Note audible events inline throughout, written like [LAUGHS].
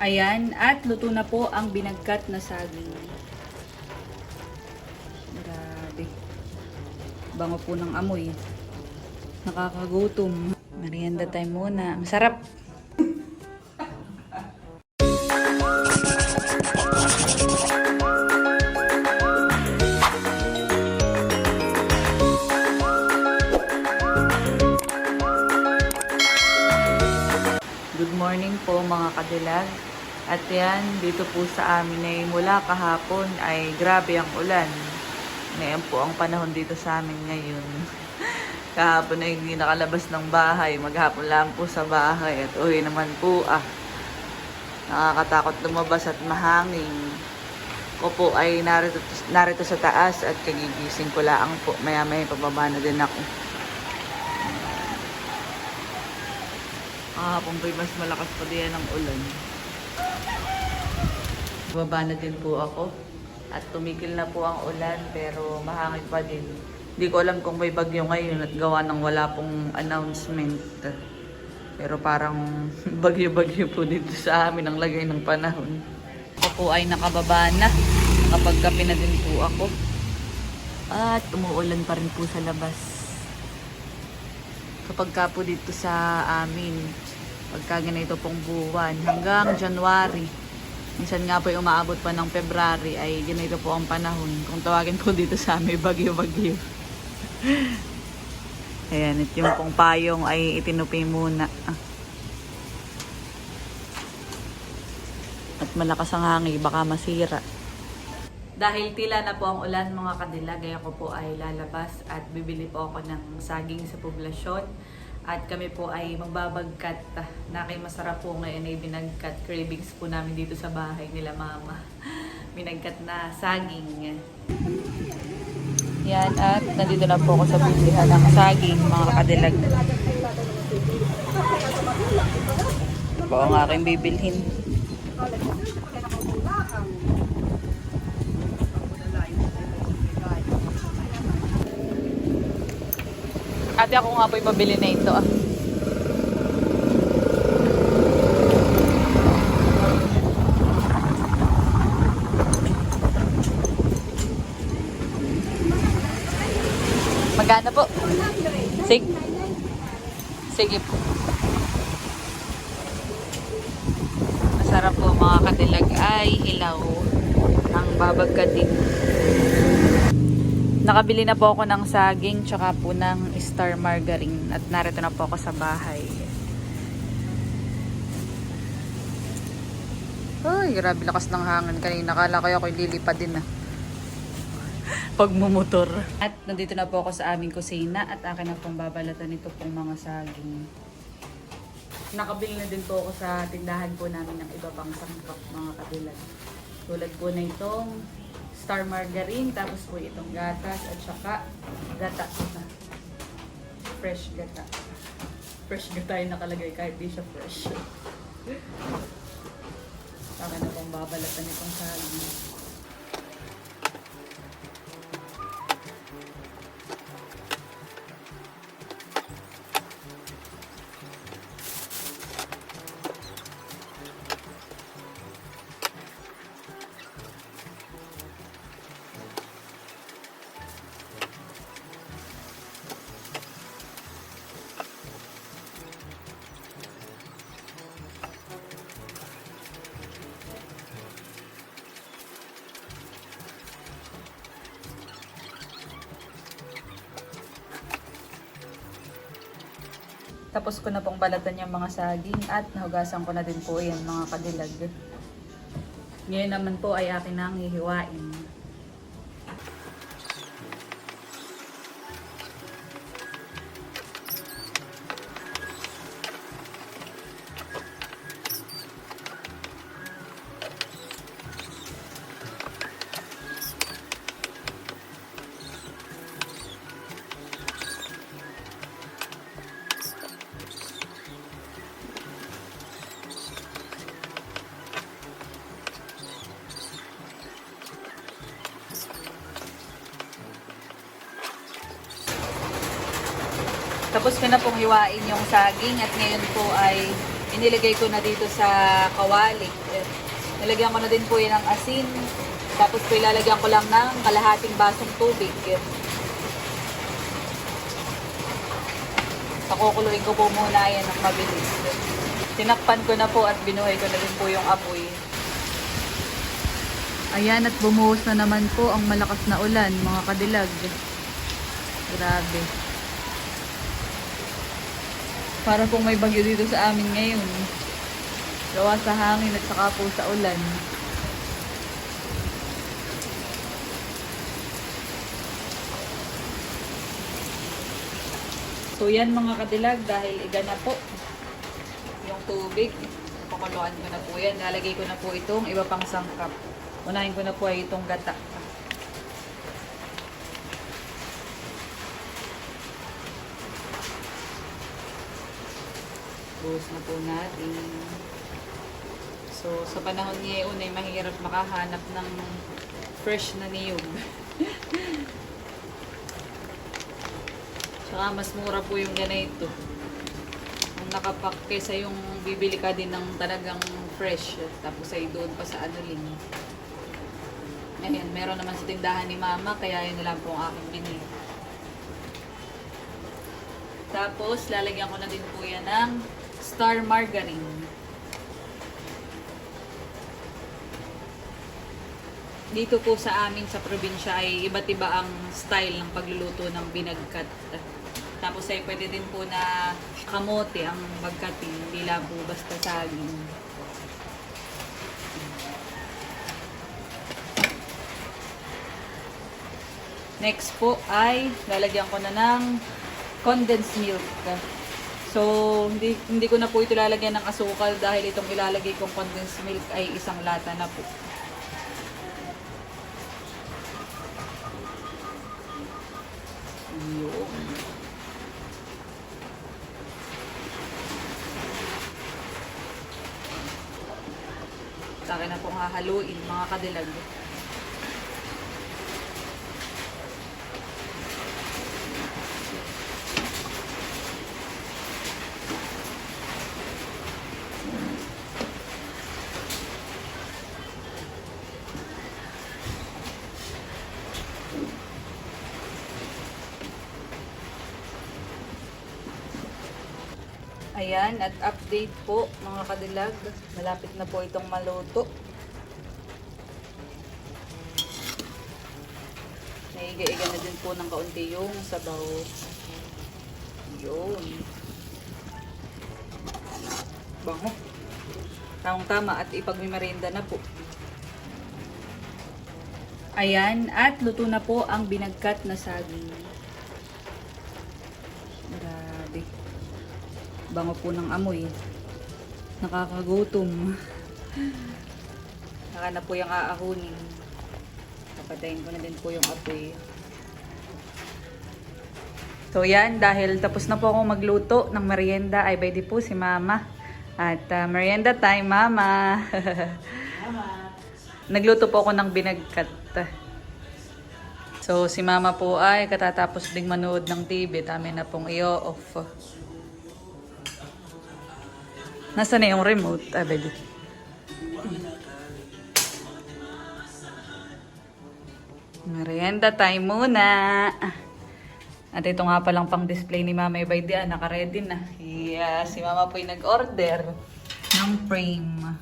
Ayan, at luto na po ang binagkat na saging. Grabe. Bango po ng amoy. Nakakagutom. Merienda time muna. Masarap. Good morning po mga kadilag. At yan, dito po sa amin ay mula kahapon ay grabe ang ulan. Ngayon po ang panahon dito sa amin ngayon. [LAUGHS] kahapon ay hindi nakalabas ng bahay. Maghapon lang po sa bahay. At uwi naman po ah. Nakakatakot lumabas at mahangin. Ko po ay narito, narito sa taas at kagigising ko lang po. Maya maya pababa na din ako. Kahapon po'y mas malakas pa diyan ang ulan. Baba na din po ako. At tumikil na po ang ulan pero mahangin pa din. Hindi ko alam kung may bagyo ngayon at gawa ng wala pong announcement. Pero parang [LAUGHS] bagyo-bagyo po dito sa amin ang lagay ng panahon. Ako po ay nakababa na. Nakapagkape na din po ako. At umuulan pa rin po sa labas kapag ka po dito sa amin, pagka ganito pong buwan, hanggang January, minsan nga po umaabot pa ng February, ay ganito po ang panahon. Kung tawagin po dito sa amin, bagyo-bagyo. [LAUGHS] Ayan, at yung pong payong ay itinupi muna. At malakas ang hangin, baka masira. Dahil tila na po ang ulan mga kadilag, kaya ko po ay lalabas at bibili po ako ng saging sa poblasyon. At kami po ay magbabagkat ah, na kay masarap po ngayon ay binagkat cravings po namin dito sa bahay nila mama. [LAUGHS] Binagkat na saging. Yan at nandito na po ako sa bilihan ng saging mga kadilag. Po ang aking bibilhin. Ate ako nga po ipabili na ito ah. Magkano po? Sige. Sige po. Masarap po mga katilag ay hilaw ang babagkatin. Nakabili na po ako ng saging tsaka po ng star margarine at narito na po ako sa bahay. Ay, grabe lakas ng hangin kanina. Kala ko ako'y lilipad din ah. [LAUGHS] Pagmumotor. At nandito na po ako sa aming kusina at akin na pong babalatan ito pong mga saging. Nakabili na din po ako sa tindahan po namin ng iba pang sangkap mga kabilag. Tulad po na itong star margarine, tapos po itong gatas at saka gata. Fresh gata. Fresh gata yung nakalagay kahit di siya fresh. Saka na pong babalatan itong saging. Tapos ko na pong balatan yung mga saging at nahugasan ko na din po yan mga kadilag. Ngayon naman po ay akin nang hihiwain. Tapos ko na pong hiwain yung saging at ngayon po ay inilagay ko na dito sa kawali. Eh, Nilagyan ko na din po yan ng asin. Tapos po ilalagyan ko lang ng kalahating basong tubig. Pakukuluin ko po muna yan ng mabilis. Tinakpan ko na po at binuhay ko na din po yung apoy. Ayan at bumuhos na naman po ang malakas na ulan, mga kadilag. Grabe. Para pong may bagyo dito sa amin ngayon. Gawa sa hangin at saka po sa ulan. So yan mga kadilag dahil iga na po yung tubig. Pakuluan ko na po yan. Lalagay ko na po itong iba pang sangkap. Unahin ko na po ay itong gata. Buhos na po natin. So, sa panahon ngayon ay mahirap makahanap ng fresh na niyog. [LAUGHS] Saka mas mura po yung ganito. Ang nakapak kaysa yung bibili ka din ng talagang fresh. Tapos ay doon pa sa ano rin. Ayan, meron naman sa tindahan ni mama, kaya yun lang po ang aking binili. Tapos, lalagyan ko na din po yan ng star margarine. Dito po sa amin sa probinsya ay iba't iba ang style ng pagluluto ng binagkat. Tapos ay pwede din po na kamote ang bagkatin, hindi lang po basta saging. Next po ay lalagyan ko na ng condensed milk. So, hindi, hindi ko na po ito lalagyan ng asukal dahil itong ilalagay kong condensed milk ay isang lata na po. Yun. Sa akin na pong hahaluin mga kadilag. Ayan, at update po mga kadilag. Malapit na po itong maluto. Naiga-iga na din po ng kaunti yung sabaw. Yun. Bango. Tamang tama at ipagmimerenda na po. Ayan, at luto na po ang binagkat na saging. Grabe. Bango po ng amoy. Nakakagutom. Saka na po yung aahunin. Papatayin ko na din po yung apoy. So yan, dahil tapos na po ako magluto ng merienda, ay pwede po si mama. At ah, merienda time, mama. [LAUGHS] Nagluto po ako ng binagkat. So si mama po ay katatapos ding manood ng TV. Tami na pong i-off. Nasaan na yung remote? Ah, pwede. Merienda time muna. At ito nga palang pang display ni Mama Ibaydi. Ah, naka-ready na. Yeah, si Mama po yung nag-order ng frame.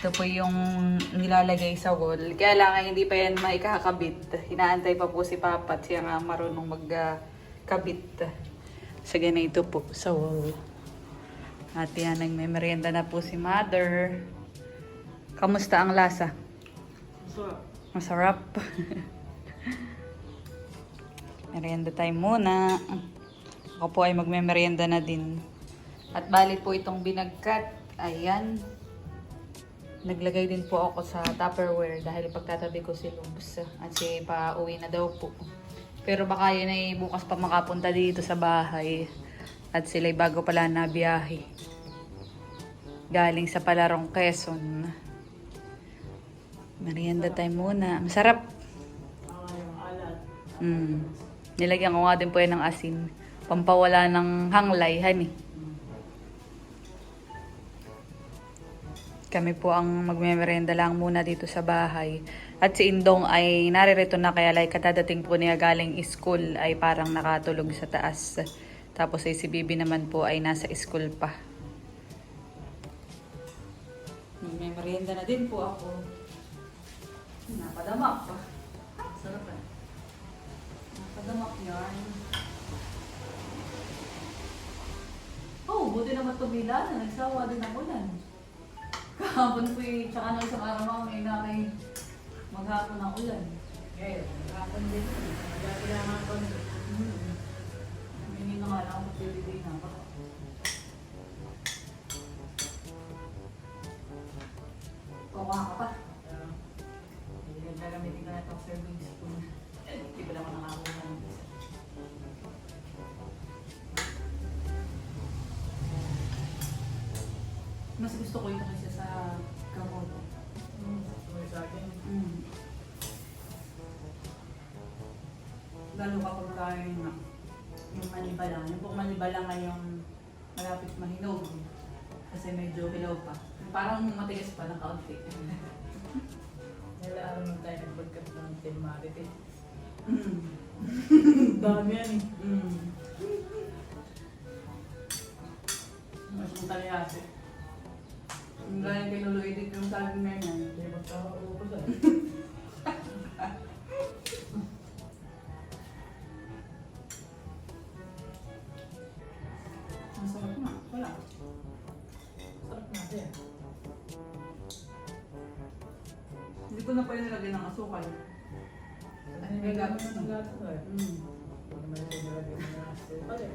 Ito po yung nilalagay sa wall. Kaya lang hindi pa yan maikakabit. Hinaantay pa po si Papa at siya nga marunong magkabit. Sa ganito po sa wall. At yan, nagme-merienda na po si Mother. Kamusta ang lasa? Masarap. merienda time muna. Ako po ay magme-merienda na din. At bali po itong binagkat. Ayan. Naglagay din po ako sa Tupperware dahil pagtatabi ko si Lubs. At si pa uwi na daw po. Pero baka yun ay bukas pa makapunta dito sa bahay. At sila'y bago pala na biyahe. Galing sa Palarong Quezon. Merienda time muna. Masarap. Mm. Nilagyan ko nga din po yan ng asin. Pampawala ng hanglay, hani. Kami po ang magmemerenda lang muna dito sa bahay. At si Indong ay naririto na kaya like kadadating po niya galing school ay parang nakatulog sa taas. Tapos ay si Bibi naman po ay nasa school pa. Magmemerenda na din po ako. Napadamak pa. Sarap eh. Napadamak yan. Oh, buti naman tumila na nagsawa din ang ulan. Kahapon po eh, tsaka nung isang araw mga may na kay maghapon ng ulan. Eh, hapon din. Dati lang ako. Hmm. Kuha ka pa. Hindi na gagamitin ka na itong serving spoon. Hindi pa naman nakakuha ng isa. Mas gusto ko ito kaysa sa kamote. Hmm, may sa akin. Mm. Lalo kapag kain na yung manibala. Yung pong manibala ngayong malapit mahinog. Kasi medyo hilaw pa. Parang matigas pa ng kaunti. Nila [LAUGHS] mo tayo ng Team Marity. mm. Dami yan eh. Mm. Mas kung talyasi. Yung galing kay Lolo Edith yung sabi nga niya. Hindi magkakaupos [LAUGHS] ah. Masarap Hindi ko na pwede nilagyan ng asukal. Ano yung gatos ng gatos eh? Mm. Ano yung nilagay na asukal eh.